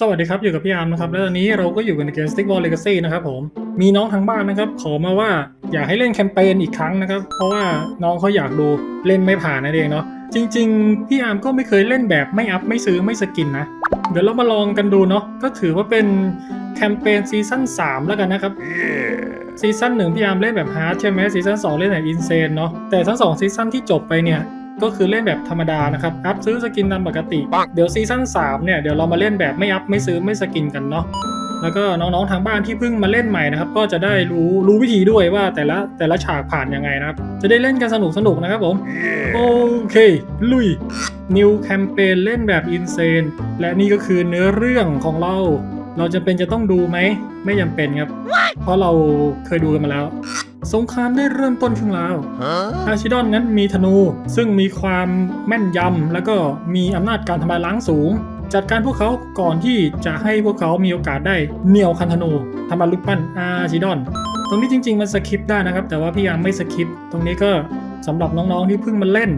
สวัสดีครับ อยู่กับพี่อาร์มนะครับ และตอนนี้เราก็อยู่กันในเกม Stickball Legacy นะครับผมมีน้องทางบ้านนะครับ ขอมาว่าอยากให้เล่นแคมเปญอีกครั้งนะครับ เพราะว่าน้องเขาอยากดูเล่นไม่ผ่านนั่นเองเนาะจริง ๆ พี่อาร์มก็ไม่เคยเล่นแบบไม่อัพ ไม่ซื้อไม่สกินนะ เดี๋ยวเรามาลองกันดูเนาะก็ถือว่าเป็นแคมเปญซีซั่น3แล้วกันนะครับซีซั่นหนึ่งพี่อาร์มเล่นแบบฮาร์ดใช่ไหมซีซั่นสองเล่นแบบอินเซนเนาะแต่ทั้งสองซีซั่นที่จบไปเนี่ย ก็คือเล่นแบบธรรมดานะครับอัพซื้อสกินตามปกติ เดี๋ยวซีซั่น3เนี่ยเดี๋ยวเรามาเล่นแบบไม่อัพไม่ซื้อไม่สกินกันเนาะแล้วก็น้องๆทางบ้านที่เพิ่งมาเล่นใหม่นะครับ ก็จะได้รู้รู้วิธีด้วยว่าแต่ละแต่ละฉากผ่านยังไงนะครับ จะได้เล่นกันสนุกสนุกๆนะครับผม โอเค ลุย New Campaign เล่นแบบอินเซนและนี่ก็คือเนื้อเรื่องของเรา เราจะเป็นจะต้องดูไหม ไม่จำเป็นครับ เพราะเราเคยดูกันมาแล้ว สงครามได้เริ่มต้นขึ้นแล้วอาชิดอนนั้นมีธนู ซึ่งมีความแม่นยำ แล้วก็มีอำนาจการทำลายล้างสูง จัดการพวกเขาก่อนที่จะให้พวกเขามีโอกาสได้เหนี่ยวคันธนูทำลายลูกปั้นอาชิดอน ตรงนี้จริง ๆ มันสคริปต์ได้นะครับ แต่ว่าพี่ยามไม่สคริปต์ตรงนี้ก็สำหรับน้องๆที่เพิ่งมาเล่น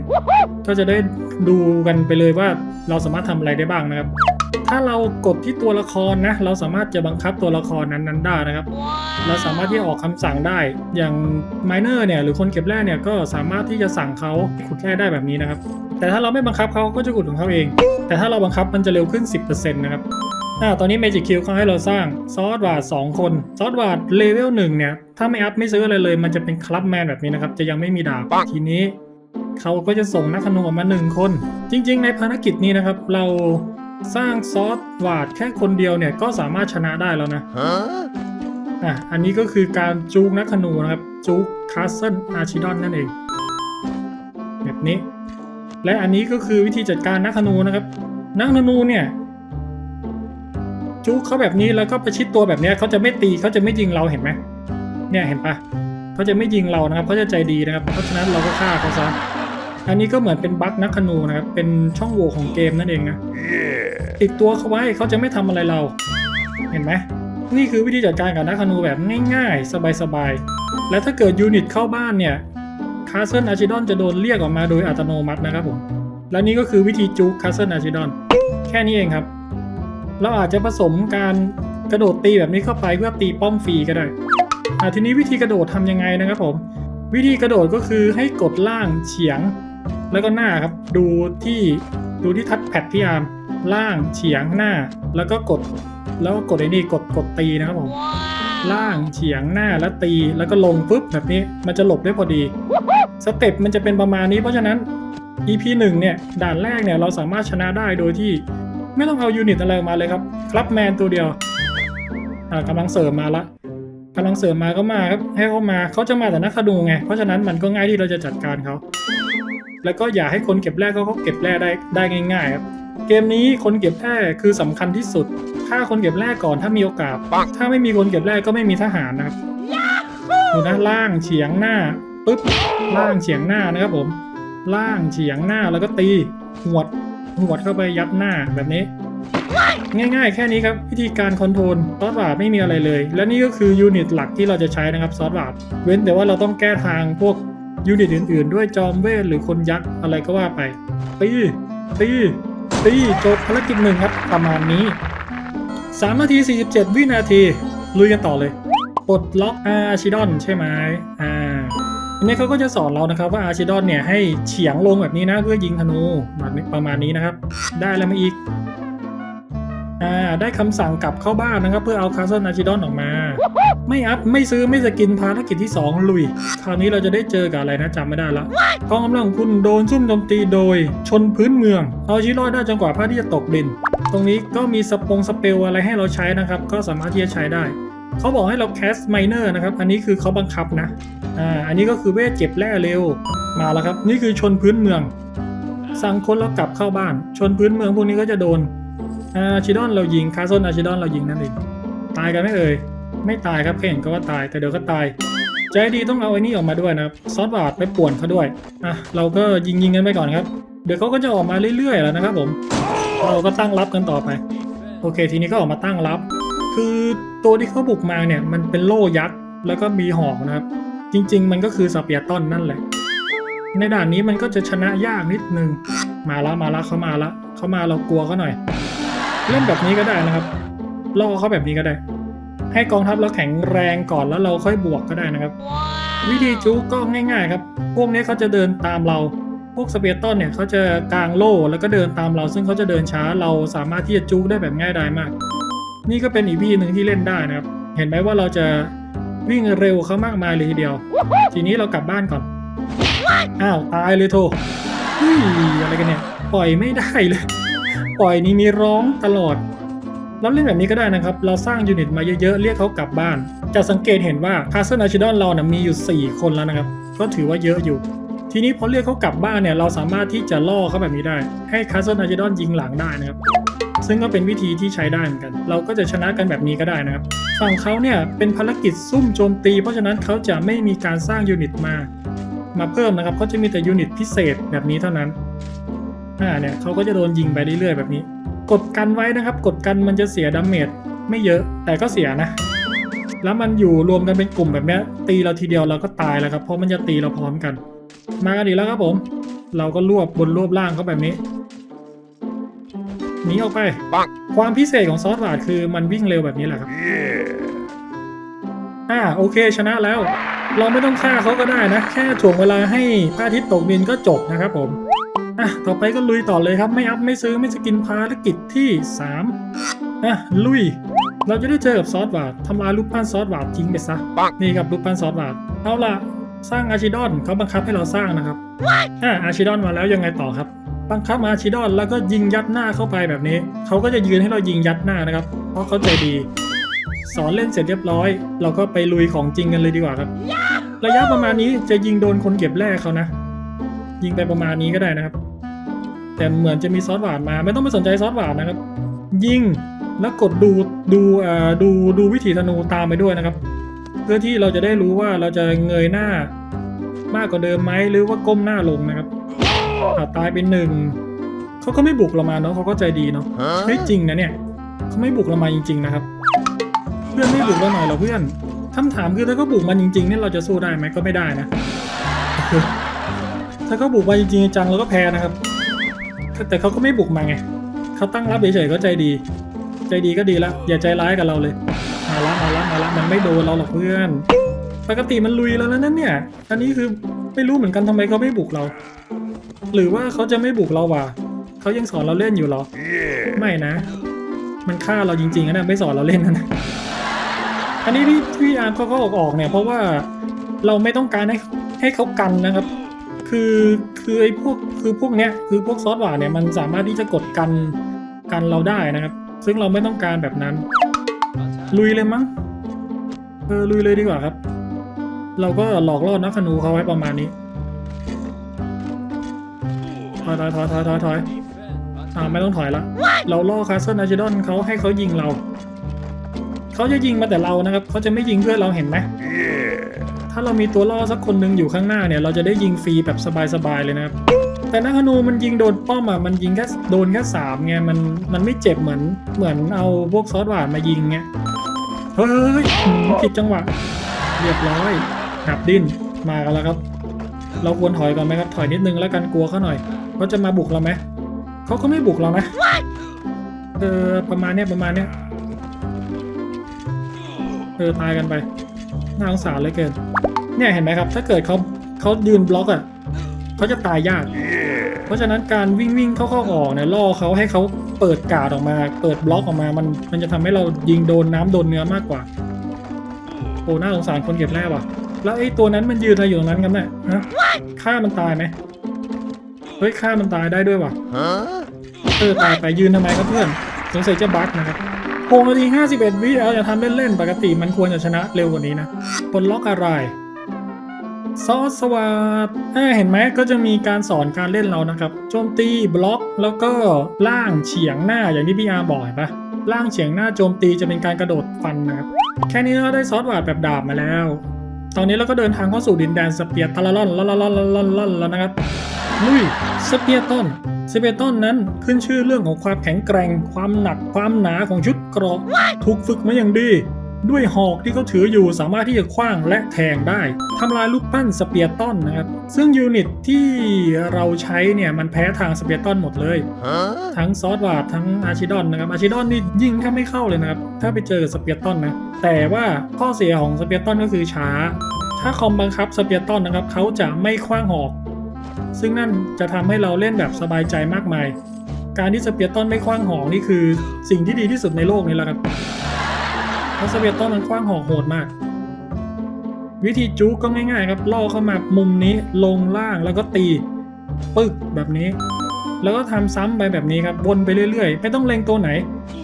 ก็จะได้ดูกันไปเลยว่าเราสามารถทำอะไรได้บ้างนะครับ ถ้าเรากดที่ตัวละครนะ เราสามารถจะบังคับตัวละครนั้นๆได้นะครับ เราสามารถที่จะออกคำสั่งได้ อย่างไมเนอร์เนี่ยหรือคนเก็บแร่เนี่ยก็สามารถที่จะสั่งเขาขุดแร่ได้แบบนี้นะครับ แต่ถ้าเราไม่บังคับเขาก็จะขุดของเขาเอง แต่ถ้าเราบังคับมันจะเร็วขึ้น 10%นะครับอ่าตอนนี้ Magic Q เขาให้เราสร้างซอสวาด2คนซอสวาดเลเวล1เนี่ย ถ้าไม่อัพไม่ซื้ออะไรเลย มันจะเป็นคลับแมนแบบนี้นะครับ จะยังไม่มีดาบทีนี้เขาก็จะส่งนักขนูออกมาหนึ่งคน จริง ๆ ในภารกิจนี้นะครับ เรา สร้างซอสวาดแค่คนเดียวเนี่ยก็สามารถชนะได้แล้วนะอะอันนี้ก็คือการจูกนักขนูนะครับ จูกคาสเซิลอาชิดอนนั่นเอง แบบนี้ และอันนี้ก็คือวิธีจัดการนักขนูนะครับ นักธนูเนี่ย จูกเขาแบบนี้แล้วก็ประชิดตัวแบบเนี้ยเขาจะไม่ตีเขาจะไม่ยิงเราเห็นไหมเนี่ยเห็นปะเขาจะไม่ยิงเรานะครับเขาจะใจดีนะครับ เพราะฉะนั้นเราก็ฆ่าเขาซะอันนี้ก็เหมือนเป็นบั๊กนักขนูนะครับ เป็นช่องโหว่ของเกมนั่นเองนะ ติดตัวเขาไว้เขาจะไม่ทำอะไรเรา เห็นไหมนี่คือวิธีจัดการกับนักธนูแบบง่ายๆ สบายๆ และถ้าเกิดยูนิตเข้าบ้านเนี่ยคา s เซิลอาชิดอนจะโดนเรียกออกมาโดยอัตโนมัตินะครับผมและนี่ก็คือวิธีจูคา s เซิลอาชิดอนแค่นี้เองครับ เราอาจจะผสมการกระโดดตีแบบนี้เข้าไปเพื่อตีป้อมฟรีก็ได้ทีนี้วิธีกระโดดทำยังไงนะครับผม วิธีกระโดดก็คือให้กดล่างเฉียง แล้วก็หน้าครับดูที่ดูที่ทัชแพดที่อาร์ม ล่างเฉียงหน้า แล้วก็กด แล้วก็กดไอ้นี่กดกดตีนะครับผมล่างเฉียงหน้าแล้วตีแล้วก็ลงปุ๊บแบบนี้มันจะหลบได้พอดีสเต็ปมันจะเป็นประมาณนี้เพราะฉะนั้น EP 1เนี่ยด่านแรกเนี่ยเราสามารถชนะได้โดยที่ ไม่ต้องเอายูนิตอะไรออกมาเลยครับครับแมนตัวเดียวอ่ากำลังเสริมมาละกำลังเสริมมาก็มาครับให้เขามาเขาจะมาแต่นักขนูไงเพราะฉะนั้นมันก็ง่ายที่เราจะจัดการเขาแล้วก็อย่าให้คนเก็บแร่ก็เขาเก็บแร่ได้ได้ง่ายๆครับ เกมนี้คนเก็บแร่คือสำคัญที่สุดฆ่าคนเก็บแร่ก่อนถ้ามีโอกาส ถ้าไม่มีคนเก็บแร่ก็ไม่มีทหารนะครับดูนะล่างเฉียงหน้าปึ๊บล่างเฉียงหน้านะครับผม ล่างเฉียงหน้าแล้วก็ตีหวดหวดเข้าไปยัดหน้าแบบนี้ ง่ายๆ แค่นี้ครับ วิธีการคอนโทรลซอสบาดไม่มีอะไรเลย และนี่ก็คือยูนิตหลักที่เราจะใช้นะครับซอสบาดเว้นแต่ว่าเราต้องแก้ทางพวกยูนิตอื่นๆ ด้วยจอมเวทหรือคนยักษ์อะไรก็ว่าไปตีตี ตีจบภารกิจหนึ่งครับ ประมาณนี้ 3 นาที 47 วินาที ลุยกันต่อเลย ปลดล็อกอาชิดอนใช่ไหมอ่าอันนี้เขาก็จะสอนเรานะครับว่าอาชิดอนเนี่ยให้เฉียงลงแบบนี้นะเพื่อยิงธนูประมาณนี้นะครับ ได้แล้วมาอีกอ่าได้คำสั่งกลับเข้าบ้านนะครับ เพื่อเอาคาสเซิลอาชิดอนออกมา ไม่อัพไม่ซื้อไม่สกินภารกิจที่ 2 ลุย คราวนี้เราจะได้เจอกับอะไรนะจำไม่ได้ละกองกำลังคุณโดนซุ่มโจมตีโดยชนพื้นเมือง เอาชีวิตรอดได้จนกว่าพระอาที่จะตกดิน ตรงนี้ก็มีสปงสเปลอะไรให้เราใช้นะครับ ก็สามารถที่จะใช้ได้เขาบอกให้เราแคสไมเนอร์นะครับ อันนี้คือเขาบังคับนะ อ่า อันนี้ก็คือเวทเก็บแร่เร็ว มาแล้วครับ นี่คือชนพื้นเมือง สั่งคนแล้วกลับเข้าบ้าน ชนพื้นเมืองพวกนี้ก็จะโดนอาชิดอนเรายิง คาโซนอาชิดอนเรายิงนั่นเอง ตายกันไหม่เอ่ย ไม่ตายครับแค่เห็นก็ว่าตายแต่เดี๋ยวก็ตายใจดีต้องเอาไอ้นี่ออกมาด้วยนะครับซอสบาดไปป่วนเขาด้วยอะเราก็ยิงยิงกันไปก่อนครับ เดี๋ยวเขาก็จะออกมาเรื่อยๆแล้วนะครับผม เราก็ตั้งรับกันต่อไป โอเค ทีนี้ก็ออกมาตั้งรับ คือตัวที่เขาบุกมาเนี่ยมันเป็นโล่ยักษ์แล้วก็มีหอกนะครับ จริง ๆ มันก็คือสเปียร์ตันนั่นแหละ ในด่านนี้มันก็จะชนะยากนิดนึงมาละมาละเขามาละเขามาเรากลัวเขาหน่อย เล่นแบบนี้ก็ได้นะครับล่อเขาแบบนี้ก็ได้ ให้กองทัพเราแข็งแรงก่อนแล้วเราค่อยบวกก็ได้นะครับ วิธีจุกก็ง่ายๆครับ พวกนี้เขาจะเดินตามเรา พวกสเปียร์ตันเนี่ยเขาจะกางโล่แล้วก็เดินตามเรา ซึ่งเขาจะเดินช้าเราสามารถที่จะจุกได้แบบง่ายดายมาก นี่ก็เป็นอีกวิธีหนึ่งที่เล่นได้นะครับ เห็นไหมว่าเราจะวิ่งเร็วเขามากมายเลยทีเดียว ทีนี้เรากลับบ้านก่อน อ้าวตายเลยโทเฮ้ยอะไรกันเนี่ย ปล่อยไม่ได้เลย ปล่อยนี่มีร้องตลอด เราเล่นแบบนี้ก็ได้นะครับ เราสร้างยูนิตมาเยอะๆ เรียกเขากลับบ้าน จะสังเกตเห็นว่าคาสเซิลอาชิดอนเรานะมีอยู่ 4 คนแล้วนะครับ ก็ถือว่าเยอะอยู่ ทีนี้พอเรียกเขากลับบ้านเนี่ย เราสามารถที่จะล่อเขาแบบนี้ได้ ให้คาสเซิลอาชิดอนยิงหลังได้นะครับ ซึ่งก็เป็นวิธีที่ใช้ได้เหมือนกัน เราก็จะชนะกันแบบนี้ก็ได้นะครับ ฝั่งเขาเนี่ยเป็นภารกิจซุ่มโจมตี เพราะฉะนั้นเขาจะไม่มีการสร้างยูนิตมา มาเพิ่มนะครับเขาจะมีแต่ยูนิตพิเศษแบบนี้เท่านั้น อ่าเนี่ยเขาก็จะโดนยิงไปเรื่อยๆแบบนี้ กดกันไว้นะครับ กดกันมันจะเสียดาเมจไม่เยอะแต่ก็เสียนะ แล้วมันอยู่รวมกันเป็นกลุ่มแบบเนี้ยตีเราทีเดียวเราก็ตายแล้วครับ เพราะมันจะตีเราพร้อมกัน มากันดีกแล้วครับผม เราก็รวบบนรวบล่างเขาแบบนี้หนีออกไปปังความพิเศษของซอสหวาดคือมันวิ่งเร็วแบบนี้แหละครับ อ่าโอเคชนะแล้ว เราไม่ต้องฆ่าเขาก็ได้นะ แค่ถ่วงเวลาให้พระอาทิตย์ตกดินก็จบนะครับผม อะต่อไปก็ลุยต่อเลยครับไม่อัพไม่ซื้อไม่สกินภารกิจที่ 3อะลุย เราจะได้เจอกับซอสหวาดทำลายรูปปั้นซอสหวาดทิ้งไปซะปังนี่ครับรูปปั้นซอสหวาดเอาล่ะสร้างอาชิดอนเขาบังคับให้เราสร้างนะครับอะอาชิดอนมาแล้วยังไงต่อครับ บังคับอาชิดอนแล้วก็ยิงยัดหน้าเข้าไปแบบนี้เขาก็จะยืนให้เรายิงยัดหน้านะครับ เพราะเขาใจดี สอนเล่นเสร็จเรียบร้อย เราก็ไปลุยของจริงกันเลยดีกว่าครับ ระยะประมาณนี้จะยิงโดนคนเก็บแร่เขานะ ยิงไปประมาณนี้ก็ได้นะครับ แต่เหมือนจะมีซอสหวานมา ไม่ต้องไปสนใจซอสหวานนะครับ ยิงแล้วกดดูดูเอ่อดูดูวิถีธนูตามไปด้วยนะครับ เพื่อที่เราจะได้รู้ว่าเราจะเงยหน้ามากกว่าเดิมไหมหรือว่าก้มหน้าลงนะครับอ่าตายเป็นหนึ่งเขาก็ไม่บุกเรามาเนาะเขาก็ใจดีเนาะเฮ้ยจริงนะเนี่ยเขาไม่บุกเรามาจริง ๆนะครับ เพื่อนไม่บุกเราหน่อยเหรอเพื่อนคำถามคือถ้าเขาบุกมันจริงๆเนี่ยเราจะสู้ได้ไหมก็ไม่ได้นะถ้าเขาบุกมาจริงๆจังเราก็แพ้นะครับ แต่เขาก็ไม่บุกมาไงเขาตั้งรับเฉยๆก็ใจดี ใจดีก็ดีละอย่าใจร้ายกับเราเลยมาละมาละมาละมันไม่โดนเราหรอกเพื่อน ปกติมันลุยแล้วนั่นเนี่ย อันนี้คือไม่รู้เหมือนกันทำไมเขาไม่บุกเรา หรือว่าเขาจะไม่บุกเราวะเขายังสอนเราเล่นอยู่เหรอ ไม่นะ มันฆ่าเราจริงๆนะไม่สอนเราเล่นนะอันนี้ที่ที่อาร์มเขาก็ออกออกเนี่ย เพราะว่าเราไม่ต้องการให้ให้เขากันนะครับ คือ คือไอ้พวกคือพวกเนี้ยคือพวกซอสหวานเนี่ยมันสามารถที่จะกดกันกันเราได้นะครับ ซึ่งเราไม่ต้องการแบบนั้น ลุยเลยมั้งเออลุยเลยดีกว่าครับ เราก็หลอกล่อนักขนูเขาไว้ประมาณนี้ถอยถอยถอยถอยถอยถอยอ่าไม่ต้องถอยละ เราล่อคาสเซิลอาจิดอนเขาให้เขายิงเรา เขาจะยิงมาแต่เรานะครับ เขาจะไม่ยิงเพื่อนเราเห็นไหม ถ้าเรามีตัวล่อสักคนหนึ่งอยู่ข้างหน้าเนี่ย เราจะได้ยิงฟรีแบบสบายๆเลยนะครับ แต่นักธนูมันยิงโดนป้อมอะ มันยิงแค่โดนแค่สามไง มันมันไม่เจ็บเหมือนเหมือนเอาพวกซอสหวานมายิงไง เฮ้ยผิดจังหวะ เรียบร้อยหับดิ้น มากันแล้วครับ เราควรถอยก่อนไหมครับ ถอยนิดนึงแล้วกันกลัวเขาหน่อยเขาจะมาบุกเราไหม เขาก็ไม่บุกเรานะ เออประมาณเนี้ยประมาณเนี้ย เออตายกันไป น่าสงสารเหลยเกิน เนี่ยเห็นไหมครับ ถ้าเกิดเขาเขายืนบล็อกอะเขาจะตายยาก เพราะฉะนั้นการวิ่งวิ่งเข้าเข้าออกเนี่ยล่อเขาให้เขาเปิดการ์ดออกมา เปิดบล็อกออกมา มันมันจะทำให้เรายิงโดนน้ำโดนเนื้อมากกว่า โอ้น่าสงสารคนเก็บแร่ว่ะ แล้วไอ้ตัวนั้นมันยืนอะไรอยู่ตรงนั้นกันเนี่ยฮะฆ่ามันตายไหมเฮ้ยฆ่ามันตายได้ด้วยว่ะเออตายไปยืนทำไมครับเพื่อนสงสัยจะบั๊กนะครับ โงนาที 51 วิเอาจะทำเล่น ๆ ปกติมันควรจะชนะเร็วกว่านี้นะปลดล็อกอะไร ซอสสวัสดอ่าเห็นไหมก็จะมีการสอนการเล่นเรานะครับ โจมตีบล็อกแล้วก็ล่างเฉียงหน้าอย่างที่พี่อาร์บอกเห็นปะล่างเฉียงหน้าโจมตีจะเป็นการกระโดดฟันนะครับ แค่นี้เราได้ซอสหวาดแบบดาบมาแล้ว ตอนนี้เราก็เดินทางเข้าสู่ดินแดนสเปียร์ตะละล่อนละละล่อนละล่อนแล้วนะครับลุยสเปียร์ต้น เปียร์ต้นนั้นขึ้นชื่อเรื่องของความแข็งแกร่ง ความหนักความหนาของชุดเกราะถูกฝึกมาอย่างดี ด้วยหอกที่เขาถืออยู่สามารถที่จะคว้างและแทงได้ทำลายลูกปั้นสเปียร์ตันนะครับ ซึ่งยูนิตที่เราใช้เนี่ยมันแพ้ทางสเปียร์ตันหมดเลย ทั้งซอสวาดทั้งอาชิดอนนะครับอาชิดอนนี่ยิงแทบไม่เข้าเลยนะครับ ถ้าไปเจอสเปียร์ตันนะ แต่ว่าข้อเสียของสเปียร์ตันก็คือช้า ถ้าคอมบังคับสเปียร์ตันนะครับเขาจะไม่คว้างหอก ซึ่งนั่นจะทำให้เราเล่นแบบสบายใจมากมาย การที่สเปียร์ตันไม่คว้างหอกนี่คือสิ่งที่ดีที่สุดในโลกนี้แล้วครับเพราะสเปียร์ตันมันคว้างหอกโหดมาก วิธีจุกก็ง่ายๆครับล่อเข้ามามุมนี้ลงล่างแล้วก็ตีปึ๊กแบบนี้ แล้วก็ทำซ้ำไปแบบนี้ครับวนไปเรื่อยๆ ไม่ต้องเล็งตัวไหน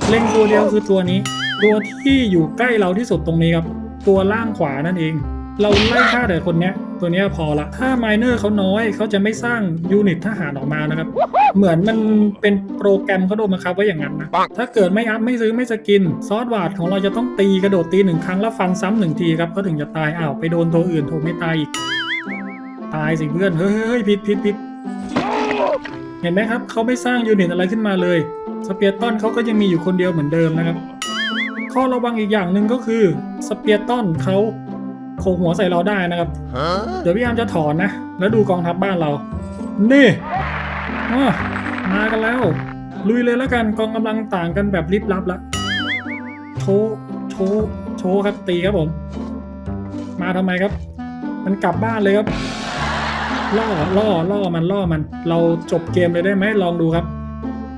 เล็งตัวเดียวคือตัวนี้ ตัวที่อยู่ใกล้เราที่สุดตรงนี้ครับ ตัวล่างขวานั่นเอง เราไล่ฆ่าแต่คนเนี้ย ตัวเนี้ยพอละ ถ้าไมเนอร์เขาน้อยเขาจะไม่สร้างยูนิตทหารออกมานะครับ เหมือนมันเป็นโปรแกรมเขาโดนบังคับไว้อย่างนั้นนะ ถ้าเกิดไม่อัพไม่ซื้อไม่สกิน ซอสวาดของเราจะต้องตีกระโดดตีหนึ่งครั้งแล้วฟันซ้ำหนึ่งทีครับเขาถึงจะตายอ้าวไปโดนตัวอื่นโทไม่ตายอีก ตายสิเพื่อน เฮ้ยผิดผิดผิดเห็นไหมครับเขาไม่สร้างยูนิตอะไรขึ้นมาเลยสเปียร์ตันเขาก็ยังมีอยู่คนเดียวเหมือนเดิมนะครับข้อระวังอีกอย่างหนึ่งก็คือสเปียร์ตันเขา โขกหัวใส่เราได้นะครับ เดี๋ยวพี่ยามจะถอนนะ แล้วดูกองทัพบ้านเรา นี่อะมากันแล้ว ลุยเลยแล้วกันกองกำลังต่างกันแบบลิบลับละโชว์โชว์โชว์ครับตีครับผม มาทำไมครับ มันกลับบ้านเลยครับ ล่อล่อล่อมันล่อมัน เราจบเกมเลยได้ไหมลองดูครับ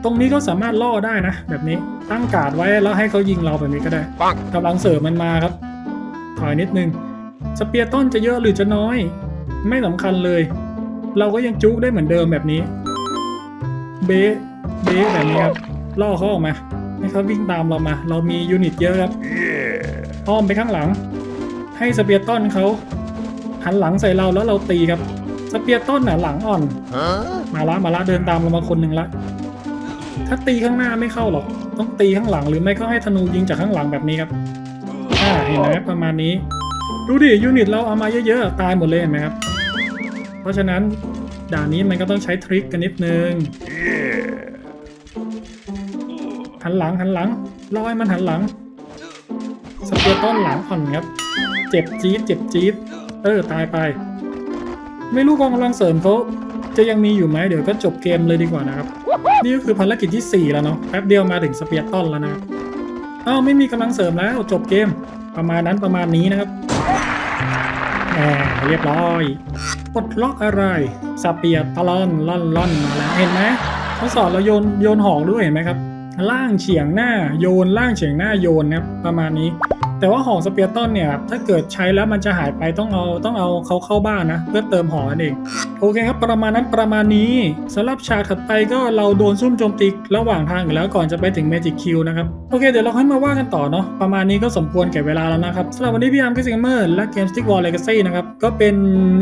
ตรงนี้ก็สามารถล่อได้นะ แบบนี้ตั้งการ์ดไว้แล้วให้เขายิงเราแบบนี้ก็ได้ปังกำลังเสริมมันมาครับถอยนิดนึง สเปียร์ต้นจะเยอะหรือจะน้อย ไม่สำคัญเลย เราก็ยังจุกได้เหมือนเดิมแบบนี้ เบะเบะแบบนี้ครับล่อเขาออกมาให้เขาวิ่งตามเรามา เรามียูนิตเยอะครับอ้อมไปข้างหลัง ให้สเปียร์ต้นเขาหันหลังใส่เราแล้วเราตีครับสเปียร์ต้นน่ะหลังอ่อน มาละมาละเดินตามเรามาคนหนึ่งละ ถ้าตีข้างหน้าไม่เข้าหรอก ต้องตีข้างหลังหรือไม่ก็ให้ธนูยิงจากข้างหลังแบบนี้ครับอ่าเห็นไหมประมาณนี้ ดูดิยูนิตเราเอามาเยอะๆ ตายหมดเลยเห็นไหมครับ เพราะฉะนั้นด่านนี้มันก็ต้องใช้ทริคกันนิดนึง หันหลังหันหลังรอให้มันหันหลัง สเปียร์ต้นหลังอ่อนครับ เจ็บจี๊ดเจ็บจี๊ดเออตายไป ไม่รู้กองกำลังเสริมเขาจะยังมีอยู่ไหมเดี๋ยวก็จบเกมเลยดีกว่านะครับ นี่ก็คือภารกิจที่ 4 แล้วเนาะแป๊บเดียวมาถึงสเปียร์ต้นแล้วนะครับอ้าวไม่มีกำลังเสริมแล้วจบเกมประมาณนั้นประมาณนี้นะครับ แหมเรียบร้อยปลดล็อกอะไรสเปียร์ตลอนล่อนล่อนมาแล้วเห็นไหมเขาสอนเราโยนโยนหอกด้วยเห็นไหมครับ ล่างเฉียงหน้าโยนล่างเฉียงหน้าโยนนะครับประมาณนี้ แต่ว่าหอสเปียร์ตันเนี่ยถ้าเกิดใช้แล้วมันจะหายไปต้องเอาต้องเอาเขาเข้าบ้านนะ เพื่อเติมหอนั่นเอง โอเคครับ ประมาณนั้นประมาณนี้สำหรับฉากถัดไปก็เราโดนซุ่มโจมตีระหว่างทางอยู่แล้วก่อนจะไปถึง Magic Q นะครับ โอเค เดี๋ยวเราค่อยมาว่ากันต่อเนาะประมาณนี้ก็สมควรแก่เวลาแล้วนะครับสำหรับวันนี้พี่อาร์มกิสเกมเมอร์และเกม Stick War Legacy นะครับก็เป็น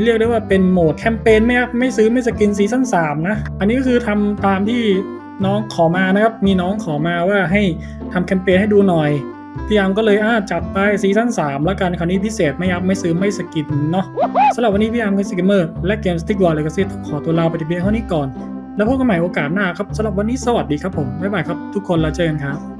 เรียกได้ว่าเป็นโหมดแคมเปญไม่ครับไม่ซื้อไม่สกินซีซั่น3นะอันนี้ก็คือทำตามที่น้องขอมานะครับ มีน้องขอมาว่าให้ทำแคมเปญให้ดูหน่อย พี่ยามก็เลยอ่าจัดไปซีซั่น3แล้วกันคราวนี้พิเศษไม่ยับไม่ซื้อไม่สกินเนาะสำหรับวันนี้พี่ยามกับสกิมเมอร์และเกม Stick War Legacy ขอตัวลาไปที่เพียงเท่านี้ก่อน แล้วพบกันใหม่โอกาสหน้าครับสำหรับวันนี้สวัสดีครับผมบ๊ายบายครับทุกคนแล้วเจอกันครับ